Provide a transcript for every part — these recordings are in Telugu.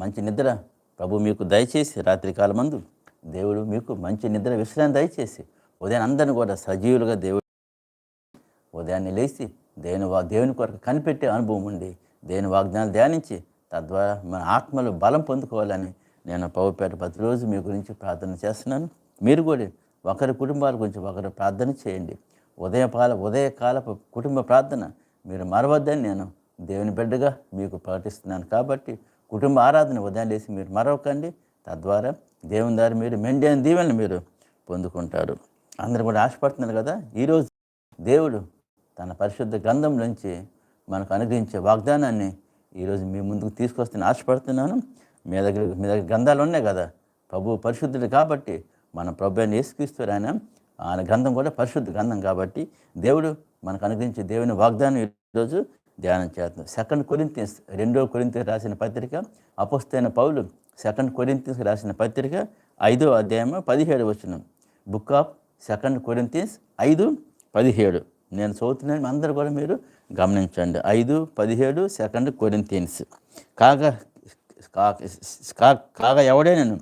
మంచి నిద్ర ప్రభు మీకు దయచేసి రాత్రి కాలమందు దేవుడు మీకు మంచి నిద్ర విశ్రాంతి దయచేసి ఉదయం అందరిని కూడా సజీవులుగా దేవుడు ఉదయాన్నే లేచి దేవుని వా దేవుని కొరకు కనిపెట్టే అనుభవం ఉండి దేవుని వాగ్దానాలు ధ్యానించి తద్వారా మన ఆత్మలు బలం పొందుకోవాలని నేను పౌపేట ప్రతిరోజు మీ గురించి ప్రార్థన చేస్తున్నాను. మీరు కూడా ఒకరి కుటుంబాల గురించి ఒకరు ప్రార్థన చేయండి. ఉదయకాల ఉదయకాలపు కుటుంబ ప్రార్థన మీరు మరవద్దని నేను దేవుని బిడ్డగా మీకు ప్రకటిస్తున్నాను. కాబట్టి కుటుంబ ఆరాధన ఉదయం లేసి మీరు మరొకండి. తద్వారా దేవుని దారి మీరు మెండైన దీవెనలు మీరు పొందుకుంటారు. అందరూ కూడా ఆశపడుతున్నారు కదా? ఈరోజు దేవుడు తన పరిశుద్ధ గ్రంథం నుంచి మనకు అనుగ్రహించే వాగ్దానాన్ని ఈరోజు మీ ముందుకు తీసుకొస్తాను ఆశపడుతున్నాను. మీ దగ్గర మీ దగ్గర గ్రంథాలు ఉన్నాయి కదా? ప్రభు పరిశుద్ధుడు కాబట్టి మన ప్రభు అని ఆయన ఆయన గ్రంథం కూడా పరిశుద్ధ గ్రంథం కాబట్టి దేవుడు మనకు అనుగ్రహించే దేవుని వాగ్దానం ఈరోజు ధ్యానం చేద్దాం సెకండ్ కొరింతిన్స్ రెండో కొరింతి రాసిన పత్రిక అపస్తైన పౌలు సెకండ్ కొరింతియన్స్ రాసిన పత్రిక ఐదో అధ్యాయం పదిహేడు వచ్చిన బుక్ ఆఫ్ సెకండ్ కొరింతిన్స్ ఐదు పదిహేడు. నేను చదువుతున్నాను అందరూ కూడా మీరు గమనించండి. ఐదు పదిహేడు సెకండ్ కొరింతిన్స్ కాగా కా- కా- కాగా ఎవడే నేను?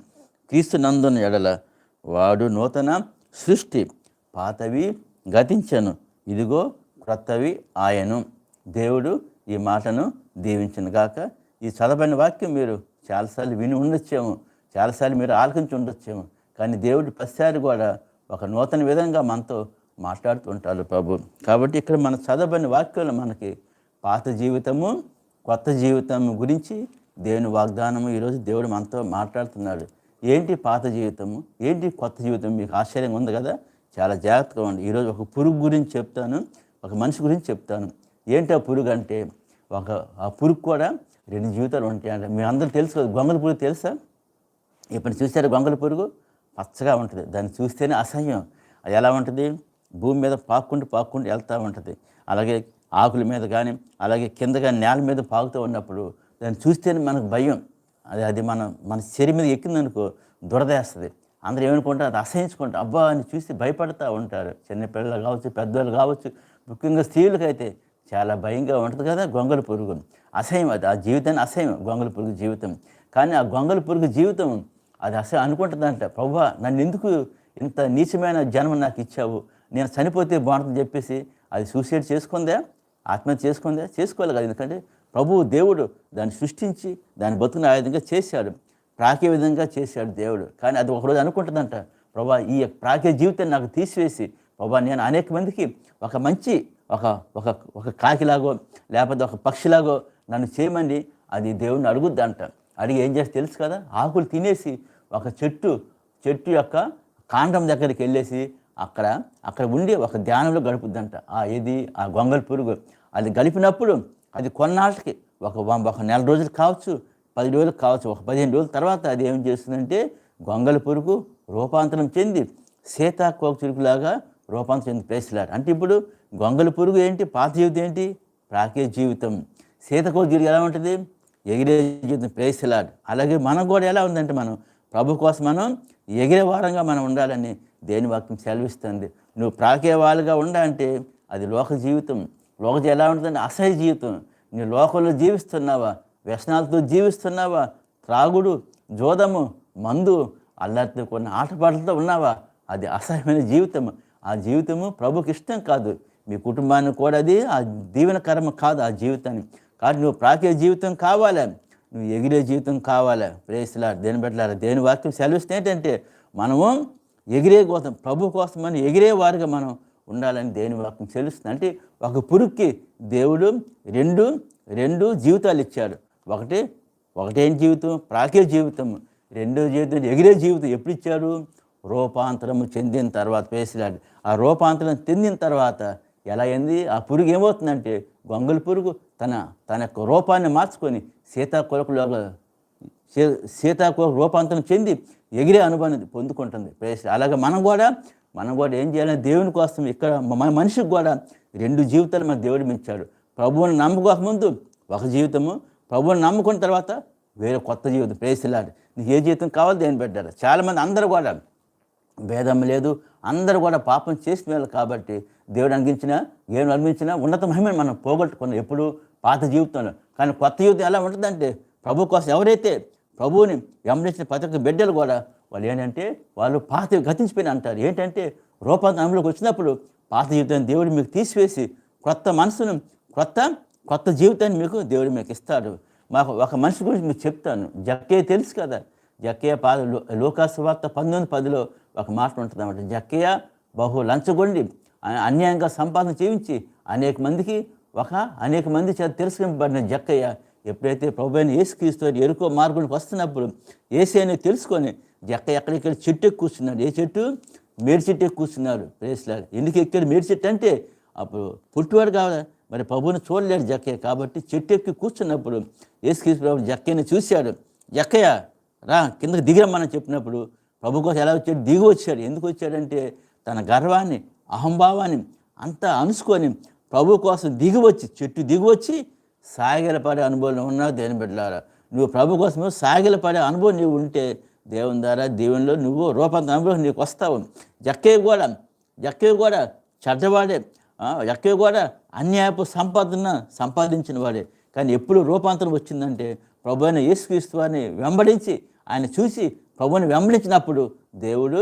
క్రీస్తు నందున ఎడల వాడు నూతన సృష్టి పాతవి గతించను. ఇదిగో క్రొత్తవి ఆయను. దేవుడు ఈ మాటను దీవించను గాక. ఈ చదవని వాక్యం మీరు చాలాసార్లు విని ఉండొచ్చేమో చాలాసార్లు మీరు ఆలకించి ఉండొచ్చేమో కానీ దేవుడు ప్రతిసారి కూడా ఒక నూతన విధంగా మనతో మాట్లాడుతుంటారు ప్రభు. కాబట్టి ఇక్కడ మన చదవని వాక్యంలో మనకి పాత జీవితము కొత్త జీవితం గురించి దేవుని వాగ్దానము ఈరోజు దేవుడు మనతో మాట్లాడుతున్నాడు. ఏంటి పాత జీవితము? ఏంటి కొత్త జీవితం? మీకు ఆశ్చర్యంగా ఉంది కదా? చాలా జాగ్రత్తగా ఉండి ఈరోజు ఒక పురుగు గురించి చెప్తాను ఒక మనిషి గురించి చెప్తాను. ఏంటి ఆ పురుగు అంటే? ఒక ఆ పురుగు కూడా రెండు జీవితాలు ఉంటాయి. అంటే మీ అందరూ తెలుసు కదా గొంగల పురుగు తెలుసా? ఇప్పుడు చూసారు గొంగల పురుగు? పచ్చగా ఉంటుంది. దాన్ని చూస్తేనే అసహ్యం. అది ఎలా ఉంటుంది? భూమి మీద పాక్కుంటూ పాక్కుంటూ వెళ్తూ ఉంటుంది. అలాగే ఆకుల మీద కానీ అలాగే కింద కానీ నేల మీద పాకుతూ ఉన్నప్పుడు దాన్ని చూస్తేనే మనకు భయం. అది అది మన మన శరీరం మీద ఎక్కిందనుకో దురదేస్తుంది అందరూ ఏమనుకుంటారు? అది అసహించుకుంటారు అబ్బా అని చూసి భయపడతా ఉంటారు. చిన్నపిల్లలు కావచ్చు పెద్దవాళ్ళు కావచ్చు ముఖ్యంగా స్త్రీలకైతే చాలా భయంగా ఉంటుంది కదా గొంగళ పురుగు అసహ్యం అది ఆ జీవితాన్ని అసహ్యం గొంగళ పురుగు జీవితం. కానీ ఆ గొంగళ పురుగు జీవితం అది అసలు అనుకుంటుందంట. ప్రభా నన్ను ఎందుకు ఇంత నీచమైన జన్మ నాకు ఇచ్చావు? నేను చనిపోతే బాగుంటుందని చెప్పేసి అది సూసైడ్ చేసుకుందా? ఆత్మహత్య చేసుకుందా? చేసుకోవాలి కదా. ఎందుకంటే ప్రభువు దేవుడు దాన్ని సృష్టించి దాన్ని బతుకుని ఆ విధంగా చేశాడు. ప్రాకే విధంగా చేశాడు దేవుడు. కానీ అది ఒకరోజు అనుకుంటుందంట ప్రభా ఈ ప్రాకే జీవితాన్ని నాకు తీసివేసి ప్రభా నేను అనేక మందికి ఒక మంచి ఒక ఒక ఒక కాకిలాగో లేకపోతే ఒక పక్షిలాగో నన్ను చేయమండి అది దేవుడిని అంట అడిగి ఏం చేస్తే తెలుసు కదా? ఆకులు తినేసి ఒక చెట్టు చెట్టు యొక్క కాండం దగ్గరికి వెళ్ళేసి అక్కడ అక్కడ ఉండి ఒక ధ్యానంలో గడుపుద్దంట. ఆ ఏది? ఆ గొంగల్ పురుగు. అది గడిపినప్పుడు అది కొన్నాళ్ళకి ఒక ఒక నెల రోజులు కావచ్చు పది రోజులు కావచ్చు ఒక పదిహేను రోజుల తర్వాత అది ఏం చేస్తుందంటే గొంగల పురుగు రూపాంతరం చెంది సీతాకోక చురుకులాగా రూపాంతరం చెంది ప్లేస్లాడు అంటే ఇప్పుడు గొంగలి పురుగు ఏంటి? పాత జీవితం ఏంటి? ప్రాకే జీవితం. సీతకోక ఎలా ఉంటుంది? ఎగిరే జీవితం ప్లేస్లాడ్ అలాగే మనం కూడా ఎలా ఉందంటే మనం ప్రభు కోసం మనం ఎగిరే వారంగా మనం ఉండాలని దేని వాక్యం సెలవిస్తుంది. నువ్వు ప్రాకే వాళ్ళుగా ఉండాలంటే అది లోక జీవితం. లోక ఎలా ఉంటుందంటే అసహ్య జీవితం. నీ లోకంలో జీవిస్తున్నావా? వ్యసనాలతో జీవిస్తున్నావా? త్రాగుడు జోదము మందు అల్లరితో కొన్ని ఆటపాటలతో ఉన్నావా? అది అసహ్యమైన జీవితం ఆ జీవితము ప్రభుకి ఇష్టం కాదు. మీ కుటుంబానికి కూడా అది ఆ దీవెన కర్మ కాదు ఆ జీవితాన్ని. కాబట్టి నువ్వు ప్రాకే జీవితం కావాలా? నువ్వు ఎగిరే జీవితం కావాలా? ప్రేసలా దేని పెట్టలారు దేని వాక్యం సెలవిస్తే ఏంటంటే మనము ఎగిరే కోసం ప్రభు కోసం మనం ఎగిరే వారిగా మనం ఉండాలని దేని వాక్యం తెలుస్తుంది అంటే ఒక పురుక్కి దేవుడు రెండు రెండు జీవితాలు ఇచ్చాడు. ఒకటి ఒకటేం జీవితం ప్రాకే జీవితం రెండో జీవితం ఎగిరే జీవితం ఎప్పుడు ఇచ్చాడు? రూపాంతరము చెందిన తర్వాత వేసిలాడు ఆ రూపాంతరం చెందిన తర్వాత ఎలా అయింది? ఆ పురుగు ఏమవుతుందంటే గొంగలి పురుగు తన తన యొక్క రూపాన్ని మార్చుకొని సీతాకొలకులాగా సీ- సీతాకోక రూపాంతరం చెంది ఎగిరే అనుభవాన్ని పొందుకుంటుంది. ప్రేస్ అలాగే మనం కూడా మనం కూడా ఏం చేయాలని దేవుని కోసం ఇక్కడ మన మనిషికి కూడా రెండు జీవితాలు మన దేవుడు మించాడు. ప్రభువుని నమ్ముకోక ముందు ఒక జీవితము ప్రభువుని నమ్ముకున్న తర్వాత వేరే కొత్త జీవితం. ప్రేసిలాడు నీకు ఏ జీవితం కావాలి దేని పెట్టారు? చాలామంది అందరూ కూడా భేదం లేదు అందరూ కూడా పాపం చేసిన వాళ్ళు కాబట్టి దేవుడు అందించినా ఏం అనిపించినా ఉన్నత మహిమను మనం పోగొట్టుకున్నాం ఎప్పుడు పాత జీవితంలో. కానీ కొత్త జీవితం ఎలా ఉంటుందంటే ప్రభు కోసం ఎవరైతే ప్రభువుని వెంబడించిన ప్రతి ఒక్క బిడ్డలు కూడా వాళ్ళు ఏంటంటే వాళ్ళు పాత గతించిపోయిన అంటారు. ఏంటంటే రూపాంతరంలోకి వచ్చినప్పుడు పాత జీవితాన్ని దేవుడు మీకు తీసివేసి కొత్త మనసును కొత్త కొత్త జీవితాన్ని మీకు దేవుడు మీకు ఇస్తాడు. మాకు ఒక మనిషి గురించి మీకు చెప్తాను. జక్కే తెలుసు కదా? జక్కయ్య పాద లోకాసు వార్త పంతొమ్మిది పదిలో ఒక మాట ఉంటుంది అన్నమాట జక్కయ్య బహు లంచగొండి అన్యాయంగా సంపాదన చేయించి అనేక మందికి ఒక అనేక మంది చేత తిరస్కరింపబడిన జక్కయ్య ఎప్పుడైతే ప్రభుత్వం ఏసుక్రీస్తు ఎరుకో మార్గంలోకి వస్తున్నప్పుడు ఏసైని తెలుసుకొని జక్కయ్య ఎక్కడెక్కడ చెట్టు కూర్చున్నాడు. ఏ చెట్టు? మేడి చెట్టు కూర్చున్నారు కూర్చున్నాడు. ప్రేస్లాడు ఎందుకు ఎక్కాడు? మేడి చెట్టు అంటే అప్పుడు పుట్టివాడు కావాలి. మరి ప్రభుని చూడలేడు జక్కయ్య కాబట్టి చెట్టు ఎక్కి కూర్చున్నప్పుడు ఏసుక్రీస్తు ప్రభు జక్కయ్యని చూశాడు. జక్కయ్య రా కిందకి దిగిరమ్మని చెప్పినప్పుడు ప్రభు కోసం ఎలా వచ్చాడు? దిగి వచ్చాడు. ఎందుకు వచ్చాడంటే తన గర్వాన్ని అహంభావాన్ని అంతా అనుసుకొని ప్రభు కోసం దిగివచ్చి చెట్టు దిగివచ్చి సాగిలపడే అనుభవం ఉన్నావు దేని బిడ్డలారా. నువ్వు ప్రభు కోసం సాగిలపడే అనుభవం నీవు ఉంటే దేవుని ద్వారా దేవునిలో నువ్వు రూపాంతర అనుభవం నీకు వస్తావు. ఎక్కే కూడా ఎక్కే కూడా చెడ్డవాడే ఎక్కే కూడా అన్యాయపు సంపాదన సంపాదించిన వాడే. కానీ ఎప్పుడు రూపాంతరం వచ్చిందంటే ప్రభు అయిన యేసుక్రీస్తు వారిని వెంబడించి ఆయన చూసి ప్రభుని వెంబడించినప్పుడు దేవుడు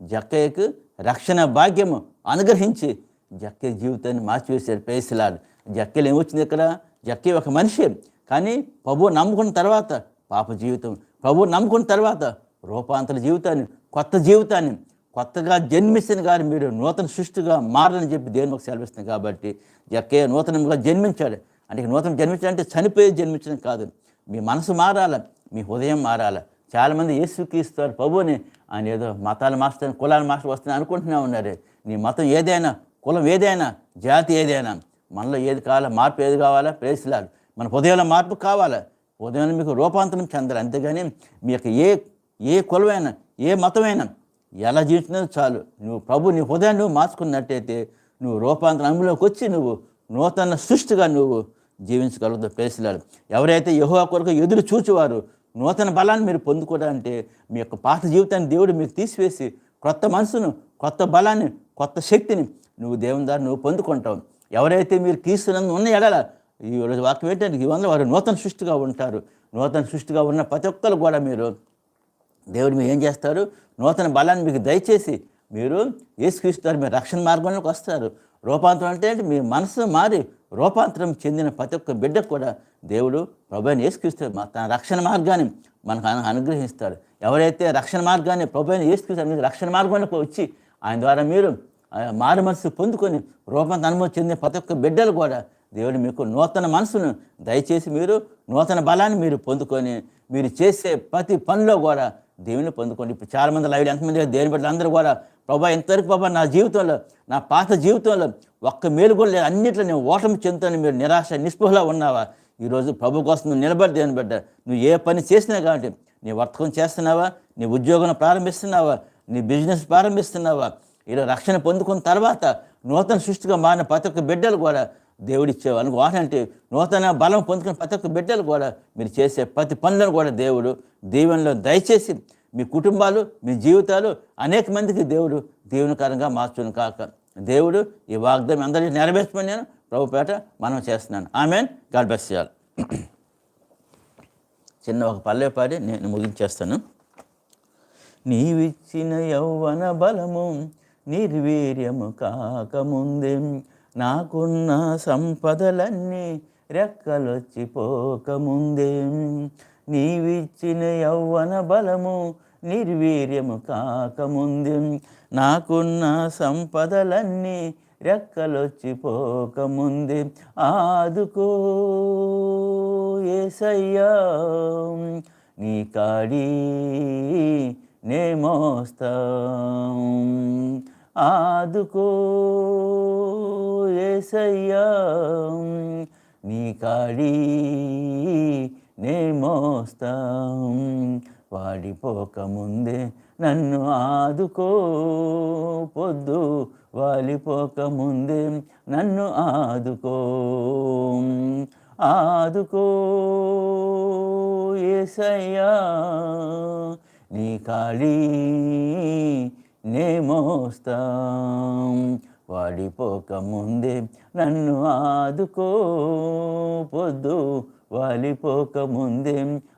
జక్కయ్యకు రక్షణ భాగ్యము అనుగ్రహించి జక్కే జీవితాన్ని మార్చివేశారు. పేసిలాడు జక్కలు ఏమొచ్చింది ఇక్కడ? జక్కె ఒక మనిషి. కానీ ప్రభు నమ్ముకున్న తర్వాత పాప జీవితం. ప్రభు నమ్ముకున్న తర్వాత రూపాంతర జీవితాన్ని కొత్త జీవితాన్ని కొత్తగా జన్మించిన గారు మీరు నూతన సృష్టిగా మారని చెప్పి దేవుని మాకు సెలవిస్తుంది కాబట్టి జక్కయ్య నూతనంగా జన్మించాడు. అంటే నూతన జన్మించాలంటే చనిపోయి జన్మించడం కాదు. మీ మనసు మారాల మీ హృదయం మారాల. చాలామంది యేసుక్రీస్తారు ప్రభుని ఆయన ఏదో మతాలు మాస్టర్ కులాల మాస్టర్ వస్తున్నాయి అనుకుంటున్నా ఉన్నారు. నీ మతం ఏదైనా కులం ఏదైనా జాతి ఏదైనా మనలో ఏది కావాలా మార్పు ఏది కావాలా ప్రేసిలాలు మన హృదయంలో మార్పు కావాలా? ఉదయం మీకు రూపాంతరం చెందాలి. అంతేగాని మీ యొక్క ఏ ఏ కులమైనా ఏ మతమైనా ఎలా జీవించినా చాలు. నువ్వు ప్రభు నీ హృదయాన్ని నువ్వు మార్చుకున్నట్టయితే నువ్వు రూపాంతరం అనుభవంలోకి వచ్చి నువ్వు నూతన సృష్టిగా నువ్వు జీవించగలుగుతావు పేసిలాడు ఎవరైతే యహో కొరకు ఎదురు చూచువారు నూతన బలాన్ని మీరు పొందుకోవాలంటే మీ యొక్క పాత జీవితాన్ని దేవుడు మీకు తీసివేసి కొత్త మనసును కొత్త బలాన్ని కొత్త శక్తిని నువ్వు దేవుని ద్వారా నువ్వు పొందుకుంటావు. ఎవరైతే మీరు క్రీస్తునందు ఉన్న ఎడల ఈ రోజు వాక్యం ఏంటంటే ఈ వందల వారు నూతన సృష్టిగా ఉంటారు. నూతన సృష్టిగా ఉన్న ప్రతి ఒక్కరు కూడా మీరు దేవుడు మీరు ఏం చేస్తారు? నూతన బలాన్ని మీకు దయచేసి మీరు యేసుక్రీస్తారు మీరు రక్షణ మార్గంలోకి వస్తారు. రూపాంతరం అంటే మీ మనసు మారి రూపాంతరం చెందిన ప్రతి ఒక్క బిడ్డకు కూడా దేవుడు ప్రభుని యేసుక్రీస్తారు తన రక్షణ మార్గాన్ని మనకు అనుగ్రహిస్తాడు. ఎవరైతే రక్షణ మార్గాన్ని ప్రభుని యేసుక్రీస్తారు మీకు రక్షణ మార్గంలోకి వచ్చి ఆయన ద్వారా మీరు మారు మనసు పొందుకొని రూపాంతరం అనుభవం చెందిన ప్రతి ఒక్క బిడ్డలు కూడా దేవుడు మీకు నూతన మనసును దయచేసి మీరు నూతన బలాన్ని మీరు పొందుకొని మీరు చేసే ప్రతి పనిలో కూడా దేవుని పొందుకోండి. ఇప్పుడు చాలామంది లైవ్ ఎంతమంది దేవుని బిడ్డలు అందరూ కూడా ప్రభా ఎంతవరకు ప్రభా నా జీవితంలో నా పాత జీవితంలో ఒక్క మేలు కూడా లేదు అన్నిట్లో నేను ఓటమి చెందుతాను మీరు నిరాశ నిస్పృహలా ఉన్నావా? ఈరోజు ప్రభు కోసం నువ్వు నిలబడి బిడ్డ నువ్వు ఏ పని చేసినా కాబట్టి నీ వర్తకం చేస్తున్నావా? నీ ఉద్యోగం ప్రారంభిస్తున్నావా? నీ బిజినెస్ ప్రారంభిస్తున్నావా? ఇలా రక్షణ పొందుకున్న తర్వాత నూతన సృష్టిగా మారిన ప్రతి ఒక్క బిడ్డలు కూడా దేవుడిచ్చేవారు అనుకో అంటే నూతన బలం పొందుకున్న ప్రతి ఒక్క బిడ్డలు కూడా మీరు చేసే ప్రతి పనులను కూడా దేవుడు దీవెనలో దయచేసి మీ కుటుంబాలు మీ జీవితాలు అనేక మందికి దేవుడు దీవెనకరంగా మార్చును కాక. దేవుడు ఈ వాగ్దానం అందరినీ నెరవేర్చమని నేను ప్రభుపేట మనం చేస్తున్నాను. ఆమె గాడ్ బెస్ చేయాలి చిన్న ఒక పల్లె పాడి నేను ముగించేస్తాను. నీవిచ్చిన యౌవన బలము నిర్వీర్యము కాకముందే నాకున్న సంపదలన్నీ రెక్కలొచ్చిపోకముందే నీవిచ్చిన యౌవన బలము నిర్వీర్యము కాకముందు నాకున్న సంపదలన్నీ రెక్కలొచ్చిపోకముంది. ఆదుకో ఏసయ్యా నీ కాడి నే మోస్తాం. ఆదుకో ఏసయ్యా నీ కాడి నే మోస్తాం. వాడిపోకముందే నన్ను ఆదుకో. పొద్దు వాలిపోకముందే నన్ను ఆదుకో. ఆదుకో ఏసయ్యా నీ కాళీ నే మోస్తాం. వాడిపోకముందే నన్ను ఆదుకో. పొద్దు వాలిపోక ముందే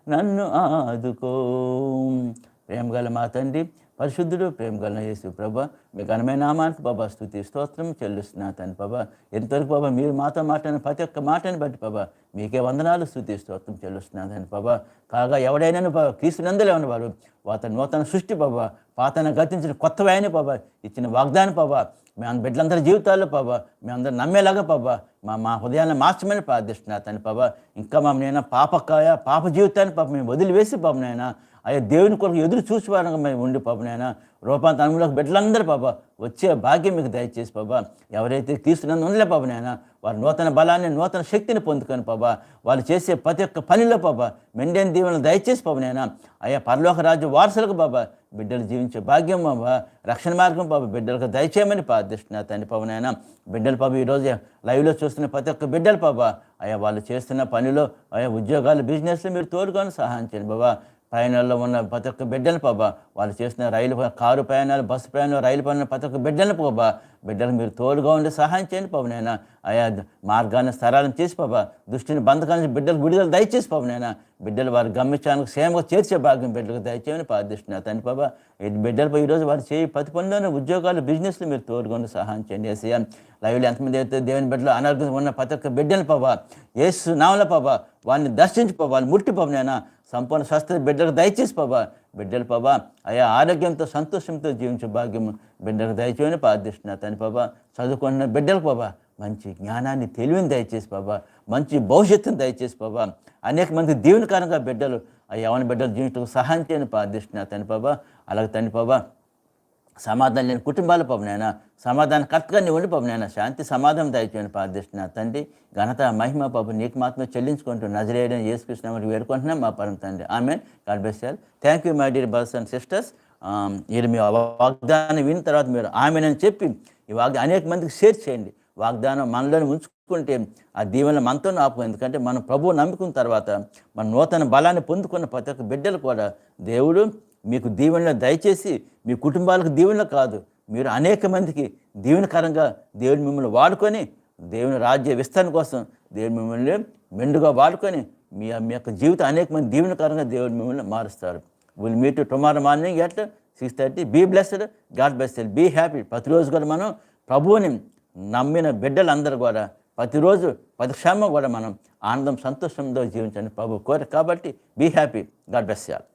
నన్ను ఆదుకో. ప్రేమ గల మా తండ్రి పరిశుద్ధుడు ప్రేమ గల యేసు ప్రభా మీ ఘనమైన నామానికి బాబా స్థుతి స్తోత్రం చెల్లిస్తున్నా తండ్రి బాబా ఎంతవరకు బాబా మీరు మాతో మాట్లాడిన ప్రతి ఒక్క మాటని బట్టి బాబా మీకే వందనాలు స్థుతి స్తోత్రం చెల్లిస్తున్నా తండ్రి బాబా కాగా ఎవడైనా బాబా క్రీస్తునందులే ఉన్నవారు అతను నూతన సృష్టి బాబా పాతన గతించిన కొత్త వాయని బాబా ఇచ్చిన వాగ్దానం బాబా మీ అందరి బిడ్డలందరి జీవితాల్లో బాబా మీ అందరు నమ్మేలాగా పాబా మా మా హృదయాన్ని మార్చమని ప్రార్థిస్తున్నా తండ్రి పాప ఇంకా మమ్మల్ని పాపకాయ పాప జీవితాన్ని పాప మేము వదిలివేసి పాపం నాయన అయ్యా దేవుని కొరకు ఎదురు చూసి మేము ఉండి పాప నాయన రూపాంతరంలోకి బిడ్డలందరూ పాప వచ్చే భాగ్యం మీకు దయచేసి బాబా ఎవరైతే తీసుకున్నందు ఉండలే పాప నాయన వారి నూతన బలాన్ని నూతన శక్తిని పొందుకొని పాబా వాళ్ళు చేసే ప్రతి ఒక్క పనిలో పాబా మెండైన దీవెనలు దయచేసి పాప నాయన. అయ్యా పరలోక రాజు వారసులకు బాబా బిడ్డలు జీవించే భాగ్యం బాబా రక్షణ మార్గం బాబా బిడ్డలకు దయచేయమని ప్రార్థిస్తున్నా తండ్రి పాప నాయన. బిడ్డలు పాప ఈరోజు లైవ్లో చూస్తున్న ప్రతి ఒక్క బిడ్డలు పాప అయ్యా వాళ్ళు చేస్తున్న పనిలో అయ్యా ఉద్యోగాలు బిజినెస్లో మీరు తోడుకొని సహాయం చేయండి బాబా. ప్రయాణాల్లో ఉన్న ప్రతి ఒక్క బిడ్డలు పాబా వాళ్ళు చేసిన రైలు కారు ప్రయాణాలు బస్సు ప్రయాణాలు రైలు ప్రయాణాలు ప్రతి ఒక్క బిడ్డలు పోబా బిడ్డలు మీరు తోడుగా ఉండి సహాయం చేయండి పాప నాయన. ఆయా మార్గాన్ని సరళం చేసి పాపా దృష్టిని బంధకాన్ని బిడ్డలు విడుదల దయచేసి పాప నాయన. బిడ్డలు వారి గమ్యచానికి క్షేమంగా చేర్చే భాగ్యం బిడ్డలకు దయచేయమని ప్రార్థిస్తున్నా తండ్రి బాబా ఈ బిడ్డలపై ఈరోజు వారు చేయి ప్రతి పనిలోనే ఉద్యోగాలు బిజినెస్లు మీరు తోడుకొని సహాయం చేయండి. ఏసయ్య లైవ్లో ఎంతమంది అయితే దేవుని బిడ్డలు అనారోగ్యం ఉన్న ప్రతి ఒక్క బిడ్డలు పాప ఏసు నామల పాపా వారిని దర్శించి పాపా వారిని ముట్టి పాప నాయన. సంపూర్ణ శాస్త్ర బిడ్డలకు దయచేసి పాబా బిడ్డలు పాబా అయా ఆరోగ్యంతో సంతోషంతో జీవించే భాగ్యం బిడ్డలకు దయచేయని ప్రార్థిస్తున్నా తని పాబా చదువుకున్న బిడ్డలకు పాబా మంచి జ్ఞానాన్ని తెలివిని దయచేసి బాబా మంచి భవిష్యత్తును దయచేసి బాబా అనేక మంది దీవెనకరంగా బిడ్డలు ఆ యవన బిడ్డలు జీవించడానికి సహాయం చేయని ప్రార్థిస్తున్నా తని బాబా అలాగే తండ్రి బాబా సమాధానం లేని కుటుంబాల పవనైనా సమాధానం కరెక్ట్గా నీ ఉండి పవనైనా శాంతి సమాధానం దయచేయని ప్రార్థిస్తున్నా తండ్రి. ఘనత మహిమ పాప నీకు మాత్రమే చెల్లించుకుంటూ నజరేయడం చేసుకృష్ణ వేడుకుంటున్నాం మా పరం తండ్రి. ఆమె God bless thank you my dear brothers and sisters మీరు మీ వాగ్దానం విన్న తర్వాత మీరు ఆమెనని చెప్పి ఈ వాగ్దానం అనేక మందికి షేర్ చేయండి. వాగ్దానం మనలోనే ఉంచుకుంటే ఆ దీవెన మనతో ఆపు ఎందుకంటే మనం ప్రభువు నమ్ముకున్న తర్వాత మన నూతన బలాన్ని పొందుకున్న ప్రతి ఒక్క బిడ్డలు కూడా దేవుడు మీకు దీవెనలు దయచేసి మీ కుటుంబాలకు దీవెనలు కాదు. మీరు అనేక మందికి దీవెనకరంగా దేవుని మిమ్మల్ని వాడుకొని దేవుని రాజ్య విస్తరణ కోసం దేవుని మిమ్మల్ని మెండుగా వాడుకొని మీ మీ యొక్క జీవితం అనేక మంది దీవెనకరంగా దేవుని మిమ్మల్ని మారుస్తారు. Will meet tomorrow morning at six thirty be blessed God blessed be happy ప్రతిరోజు కూడా మనం ప్రభువుని నమ్మిన బిడ్డలందరూ కూడా ప్రతిరోజు ప్రతి కూడా మనం ఆనందం సంతోషంతో జీవించండి ప్రభు కోరిక. కాబట్టి బీ హ్యాపీ గాడ్ బ్లెస్ చేయాలి